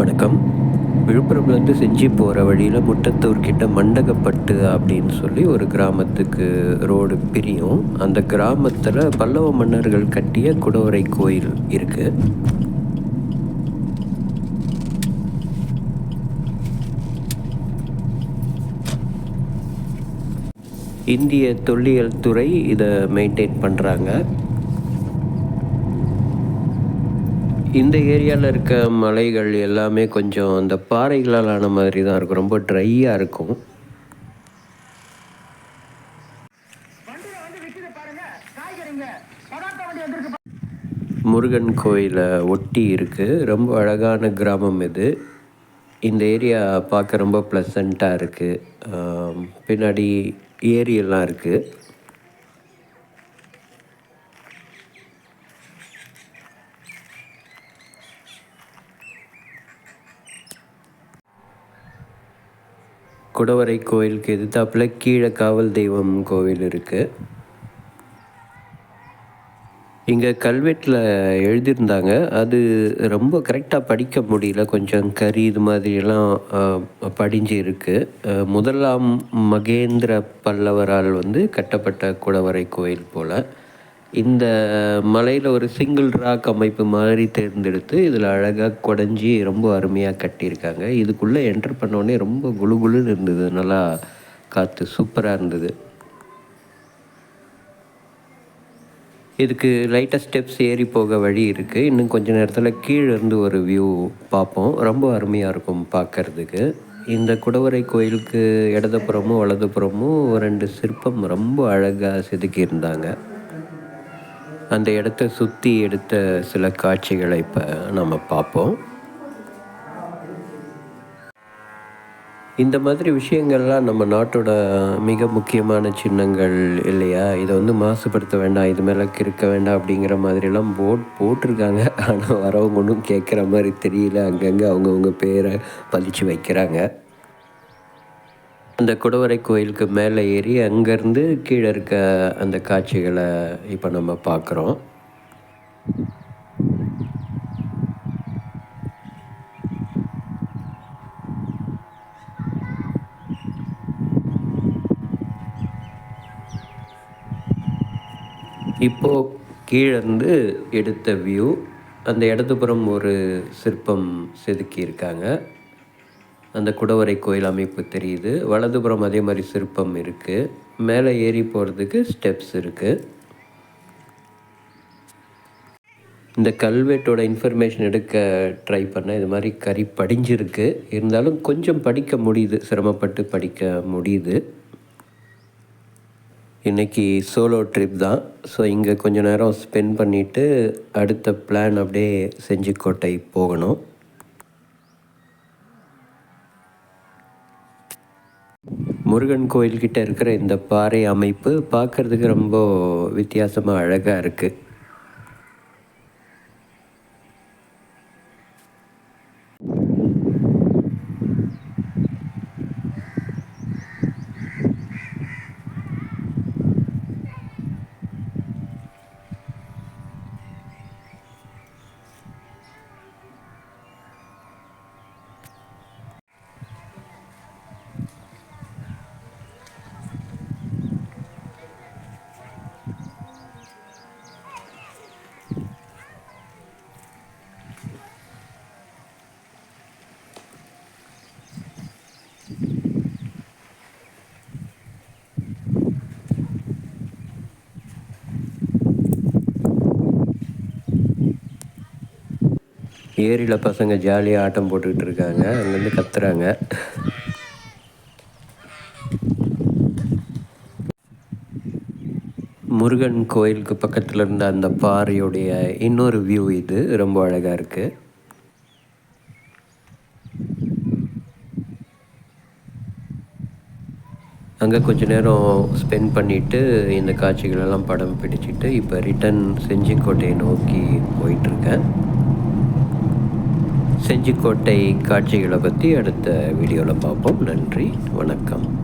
வணக்கம். விழுப்புரம்லேருந்து செஞ்சு போகிற வழியில் முட்டத்தூர்கிட்ட மண்டகப்பட்டு அப்படின்னு சொல்லி ஒரு கிராமத்துக்கு ரோடு பிரியும். அந்த கிராமத்தில் பல்லவ மன்னர்கள் கட்டிய குடவரை கோயில் இருக்குது இந்திய தொல்லியல் துறை இதை மெயின்டைன் பண்ணுறாங்க இந்த ஏரியாவில் இருக்க மலைகள் எல்லாமே கொஞ்சம் அந்த பாறைகளால் ஆன மாதிரி தான் இருக்கும். ரொம்ப ட்ரையாக இருக்கும். முருகன் கோயிலை ஒட்டி இருக்குது ரொம்ப அழகான கிராமம் இது. இந்த ஏரியா பார்க்க ரொம்ப ப்ளசண்ட்டாக இருக்குது பின்னாடி ஏரியெல்லாம் இருக்குது குடவரை கோயிலுக்கு எதிர்த்தாப்புல கீழே காவல் தெய்வம் கோவில் இருக்குது இங்கே கல்வெட்டில் எழுதியிருந்தாங்க. அது ரொம்ப கரெக்டாக படிக்க முடியல. கொஞ்சம் கறி இது மாதிரியெல்லாம் படிஞ்சு இருக்குது முதலாம் மகேந்திர பல்லவரால் வந்து கட்டப்பட்ட குடவரை கோயில் போல். இந்த மலையில் ஒரு சிங்கிள் ராக் அமைப்பு மாதிரி தேர்ந்தெடுத்து இதில் அழகாக குடஞ்சி ரொம்ப அருமையாக கட்டியிருக்காங்க. இதுக்குள்ளே என்டர் பண்ணோடனே ரொம்ப குளு குளுன்னு இருந்தது. நல்லா காற்று சூப்பராக இருந்தது. இதுக்கு லைட்டாக ஸ்டெப்ஸ் ஏறி போக வழி இருக்குது இன்னும் கொஞ்ச நேரத்தில் கீழே இருந்து ஒரு வியூ பார்ப்போம். ரொம்ப அருமையாக இருக்கும் பார்க்கறதுக்கு. இந்த குடவரை கோயிலுக்கு இடதுபுறமும் வலதுபுறமும் ரெண்டு சிற்பம் ரொம்ப அழகாக செதுக்கியிருந்தாங்க. அந்த இடத்த சுற்றி எடுத்த சில காட்சிகளை இப்போ நம்ம பார்ப்போம். இந்த மாதிரி விஷயங்கள்லாம் நம்ம நாட்டோட மிக முக்கியமான சின்னங்கள் இல்லையா? இதை வந்து மாசுபடுத்த வேண்டாம் இது மேலே கிறுக்க வேண்டாம் அப்படிங்கிற மாதிரிலாம் போட் போட்டிருக்காங்க. ஆனால் வரவங்க ஒன்றும் கேட்குற மாதிரி தெரியல. அங்கங்கே அவங்கவுங்க பேரை பதிச்சு வைக்கிறாங்க. அந்த குடவரை கோயிலுக்கு மேலே ஏறி அங்கேருந்து கீழே இருக்க அந்த காட்சிகளை இப்போ நம்ம பார்க்குறோம். இப்போது கீழேருந்து எடுத்த வியூ அந்த இடதுபுறம் ஒரு சிற்பம் செதுக்கியிருக்காங்க. அந்த குடவரை கோயில் அமைப்பு தெரியுது. வலதுபுறம் அதே மாதிரி சிற்பம் இருக்குது மேலே ஏறி போகிறதுக்கு ஸ்டெப்ஸ் இருக்குது இந்த கல்வெட்டோட இன்ஃபர்மேஷன் எடுக்க ட்ரை பண்ணேன் இது மாதிரி கறி படிஞ்சிருக்கு. இருந்தாலும் கொஞ்சம் படிக்க முடியுது. சிரமப்பட்டு படிக்க முடியுது. இன்றைக்கி சோலோ ட்ரிப் தான். ஸோ இங்கே கொஞ்ச நேரம் ஸ்பெண்ட் பண்ணிவிட்டு அடுத்த பிளான் அப்படியே செஞ்சிக்கோட்டை போகணும். முருகன் கோயில்கிட்ட இருக்கிற இந்த பாறை அமைப்பு பார்க்குறதுக்கு ரொம்ப வித்தியாசமாக அழகாக இருக்குது ஏரியில் பசங்க ஜாலியாக ஆட்டம் போட்டுக்கிட்டு இருக்காங்க. அங்கேருந்து கத்துறாங்க. முருகன் கோயிலுக்கு பக்கத்தில் இருந்த அந்த பாறையுடைய இன்னொரு வியூ இது. ரொம்ப அழகாக இருக்குது அங்கே கொஞ்ச நேரம் ஸ்பெண்ட் பண்ணிவிட்டு இந்த காட்சிகளெல்லாம் படம் பிடிச்சிட்டு இப்போ ரிட்டன் செஞ்சிக்கோட்டையை நோக்கி போயிட்டுருக்கேன் செஞ்சிக்கோட்டை காட்சிகளை பற்றி அடுத்த வீடியோவில் பார்ப்போம். நன்றி வணக்கம்.